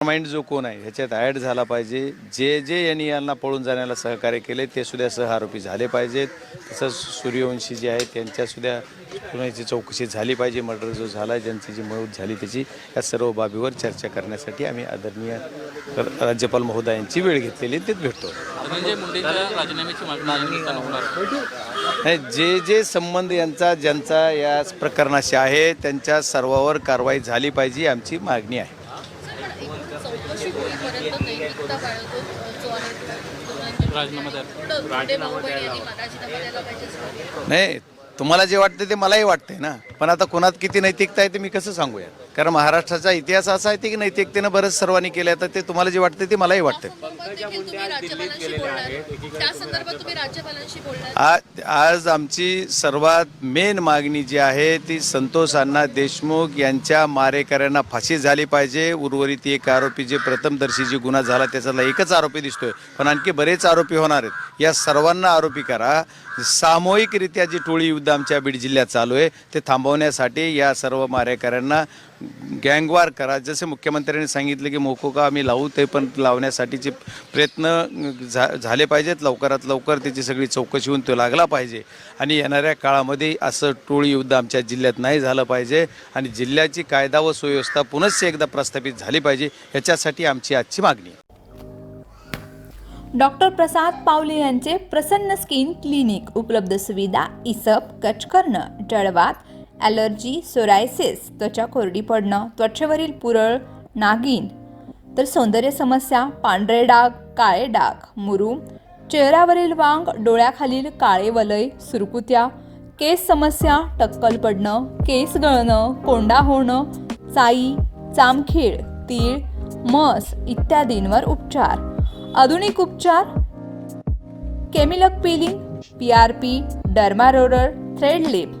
Mind जो कोण आहे ह्याच्यात ॲड झाला पाहिजे. जे जे यांनी यांना पळून जाण्याला सहकार्य केले ते सुद्धा सहआरोपी झाले पाहिजेत. तसंच सूर्यवंशी जे आहेत त्यांच्यासुद्धा कुणाची चौकशी झाली पाहिजे. मर्डर जो झाला आहे ज्यांची जी मौत झाली त्याची या सर्व बाबीवर चर्चा करण्यासाठी आम्ही आदरणीय राज्यपाल महोदयांची वेळ घेतलेली आहे, तेच भेटतो. होणार? नाही जे जे संबंध यांचा ज्यांचा या प्रकरणाशी आहे त्यांच्या सर्वावर कारवाई झाली पाहिजे ही आमची मागणी आहे चौकशी होईपर्यंत नैतिकता बाळगतो जो आहे तो म्हणजे राजीनामा द्याल पुढं मुंडे भाऊबहिणी यांनी राजीनामा द्यायला पाहिजे असं नाही तुम्हाला जे वाटतं ते मलाही वाटतंय ना. पण आता कोणात किती नैतिकता आहे ते मी कसं सांगूया? कारण महाराष्ट्राचा इतिहास असा आहे की नैतिकतेनं बरंच सर्वांनी केलं तर ते तुम्हाला जे वाटतं ते मलाही वाटतं सोबत देखील तुम्ही राज्यपालांशी बोलणार त्या संदर्भात तुम्ही राज्यपालांशी बोलणार आज आज आमची सर्वात मेन मागणी जी आहे ती संतोष अण्णा देशमुख यांच्या मारेकऱ्यांना फाशी झाली पाहिजे. उर्वरित एक आरोपी जे प्रथमदर्शी जी गुन्हा झाला त्याच्यातला एकच आरोपी दिसतोय. पण आणखी बरेच आरोपी होणार आहेत. या सर्वांना आरोपी करा. सामूहिकरित्या जी टोळी युद्ध आमच्या बीड जिल्ह्यात चालू आहे ते थांबवण्यासाठी या सर्व मारेकऱ्यांना गँगवार करा जसे मुख्यमंत्र्यांनी सांगितले की मोकोका आम्ही लावू ते पण लावण्यासाठीचे प्रयत्न झा झाले पाहिजेत. लवकरात लवकर त्याची सगळी चौकशी होऊन तो लागला पाहिजे. आणि येणाऱ्या काळामध्ये असं टोळी युद्ध आमच्या जिल्ह्यात नाही झालं पाहिजे. आणि जिल्ह्याची कायदा व सुव्यवस्था पुनश्च एकदा प्रस्थापित झाली पाहिजे याच्यासाठी आमची आजची मागणी. डॉक्टर प्रसाद पावले यांचे प्रसन्न स्किन क्लिनिक उपलब्ध सुविधा इसप कचकर्ण जळवात ॲलर्जी सोरायसिस त्वचा कोरडी पडणं त्वचेवरील पुरळ नागिन तर सौंदर्य समस्या पांढरे डाग काळे डाग मुरूम चेहऱ्यावरील वांग डोळ्याखालील काळे वलय सुरकुत्या. केस समस्या टक्कल पडणं केस गळणं कोंडा होणं चाई चामखीळ तीळ मस इत्यादींवर उपचार. आधुनिक उपचार. केमिलक peeling P R P derma roller thread lift.